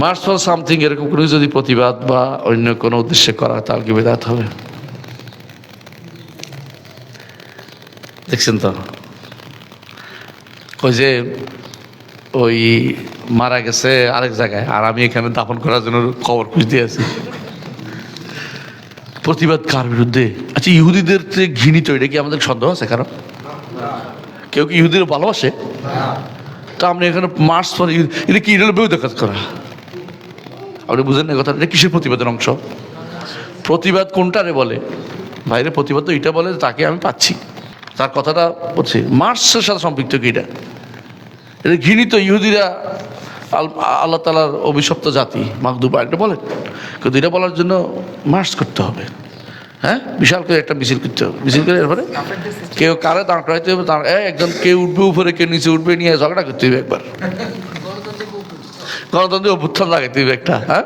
For something, এরকম কোনো যদি প্রতিবাদ বা অন্য কোনো উদ্দেশ্যে করা, তাহলে কি বেদাত হবে? দেখছেন তো? ওই যে ওই মারা গেছে আরেক জায়গায়, আর আমি এখানে দাফন করার জন্য খবর খুঁজতে আছি। প্রতিবাদ কার বিরুদ্ধে? আচ্ছা ইহুদিদের যে ঘৃণিত, এটা কি আমাদের সন্দেহ আছে কারণ কেউ কি ইহুদির ভালোবাসে? তা আপনি এখানে মার্চ পর এটা কি, এটা বেউ কাজ করা? আপনি বুঝেন না কথা এটা কিসের প্রতিবাদের অংশ? প্রতিবাদ কোনটারে বলে? বাইরে প্রতিবাদ তো এটা বলে তাকে আমি পাচ্ছি। তার কথাটা বলছি মার্চের সাথে সম্পৃক্ত কি এটা? এটা ঘৃণিত ইহুদিরা, আল- আল্লাহ তালার অভিশপ্ত জাতি মাকদুবা এটা বলেন। কিন্তু এটা বলার জন্য মার্চ করতে হবে। হ্যাঁ? বিশাল করে একটা মিছিল করতে হবে। মিছিল করে এরপরে কেউ কারে দাঁড় করাইতে হবে, দাঁড় একজন কেউ উঠবে উপরে, কেউ নিচে উঠবে, নিয়ে ঝগড়া করতে হবে একবার। গণতন্ত্র অভ্যুত্থান লাগে হবে একটা হ্যাঁ?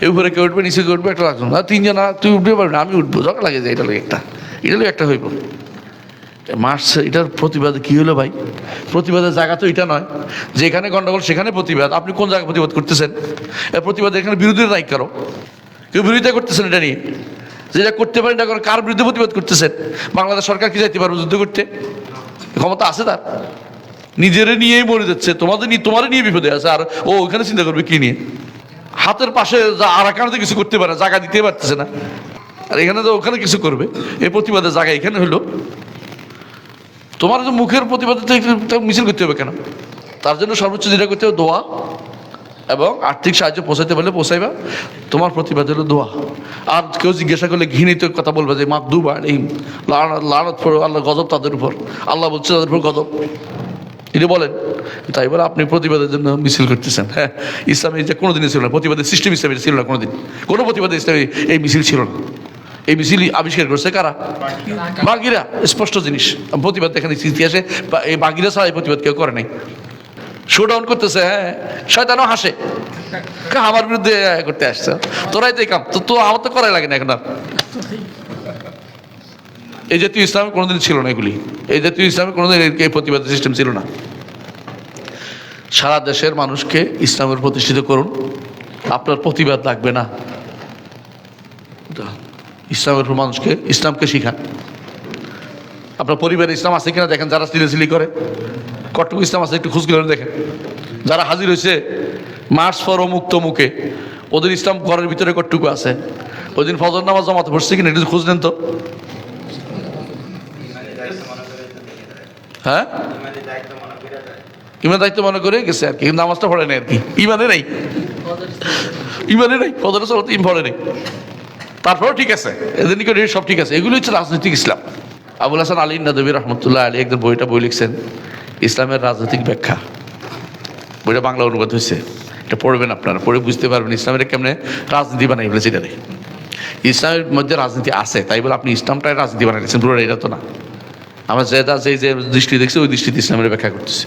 এই উপরে কেউ উঠবে, নিচে কেউ উঠবে, একটা লাগবে না, তিনজন তুই উঠবে, পারবি না, আমি উঠবো ঝগড়া লাগে যায় এটা একটা। এটা একটা হইব। মার্চ এটার প্রতিবাদে কি হলো ভাই? প্রতিবাদের জায়গা তো এটা নয়। যেখানে গণ্ডগোল, সেখানে প্রতিবাদ। আপনি কোন জায়গায় প্রতিবাদ করতেছেন? এ প্রতিবাদ এখানে বিরোধীরা নাই কারও। কেউ বিরোধিতা করতেছেন এটা নিয়ে। যেটা করতে পারেন এটা কার বিরুদ্ধে প্রতিবাদ করতেছেন? বাংলাদেশ সরকার কি যাইতে পারবে যুদ্ধ করতে? ক্ষমতা আছে তার। নিজেরে নিয়েই মরে যাচ্ছে, তোমাদের নিয়ে, তোমারই নিয়ে বিপদে আছে, আর ও ওখানে চিন্তা করবে কি নিয়ে? হাতের পাশে যা আর একানে কিছু করতে পারে, জায়গা দিতে পারতেছে না। আর এখানে তো ওখানে কিছু করবে, এই প্রতিবাদের জায়গা এখানে হলো। তোমার যে মুখের প্রতিবাদে মিছিল করতে হবে কেন? তার জন্য সর্বোচ্চ যেটা করতে হবে, দোয়া এবং আর্থিক সাহায্য পৌঁছাইতে পারলে পৌঁছাইবা, তোমার প্রতিবাদ হলো দোয়া। আর কেউ জিজ্ঞাসা করলে ঘৃণিত কথা বলবে যে মাক দুবার এই লানত পড়ো, আল্লাহ গজব তাদের উপর। আল্লাহ বলছে তাদের উপর গজব। এটা বলেন তাই বলে আপনি প্রতিবাদের জন্য মিছিল করতেছেন। হ্যাঁ ইসলামে যে কোনোদিনই ছিল না, প্রতিবাদের সিস্টেম ইসলামে ছিল না কোনোদিন। কোনো প্রতিবাদের ইসলামে এই মিছিল ছিল না। এই মিছিল আবিষ্কার করছে কারা? বাগিরা, স্পষ্ট জিনিস। প্রতিবাদ এখানে ইতিহাসে এই বাগিরা ছাড়া এই প্রতিবাদ কেউ করে নাই। শোডাউন করতেছে হ্যাঁ শয়তানও হাসে। আমার বিরুদ্ধে করতে আসছে। তোরাই তো কাম, তো তো আমার তো করাই লাগে না এখন আর। এই জাতীয় ইসলামে কোনোদিন ছিল না এগুলি। এই জাতীয় ইসলামে কোনোদিন এই- প্রতিবাদের সিস্টেম ছিল না। সারা দেশের মানুষকে ইসলামের প্রতিষ্ঠিত করুন। আপনার প্রতিবাদ লাগবে না। ইসলামের মানুষকে, ইসলামকে শিখান। আপনার পরিবারে ইসলাম আছে কিনা দেখেন, যারা সিলি করে। কটুকু ইসলাম আছে, একটু খুঁজগুলো দেখেন। যারা হাজির হয়েছে মার্চ ফর মুক্ত মুখে ওদের ইসলাম ঘরের ভিতরে কটুকু আছে। ওই দিন ফজর নামাজ জমাতে পড়ছে কিনা, একটু খুঁজ নেন তো। হ্যাঁ? ইমান দায়িত্ব মনে করে গেছে আর কি, কিন্তু নামাজটা পড়ে নাই আর কি। ইমানে নেই। ইমানে নেই ফজর সালাত ইম পড়ে নেই। তারপরেও ঠিক আছে, এদের নিকট সব ঠিক আছে। এগুলো হচ্ছে রাজনৈতিক ইসলাম। আবুল হাসান আলী নদবী রহমতুল্লাহ আলী একজন বইটা বই লিখছেন, ইসলামের রাজনৈতিক ব্যাখ্যা। বইটা বাংলা অনুবাদ হয়েছে। এটা পড়বেন আপনারা, পড়ে বুঝতে পারবেন ইসলামের কেমনে রাজনীতি বানাই ফেলেছে এটা ইসলামের মধ্যে রাজনীতি আছে, তাই বলে আপনি ইসলামটাই রাজনীতি বানাই পুরো এটা তো না। আমরা যে যে দৃষ্টি দেখছি, ওই দৃষ্টিতে ইসলামের ব্যাখ্যা করতেছি।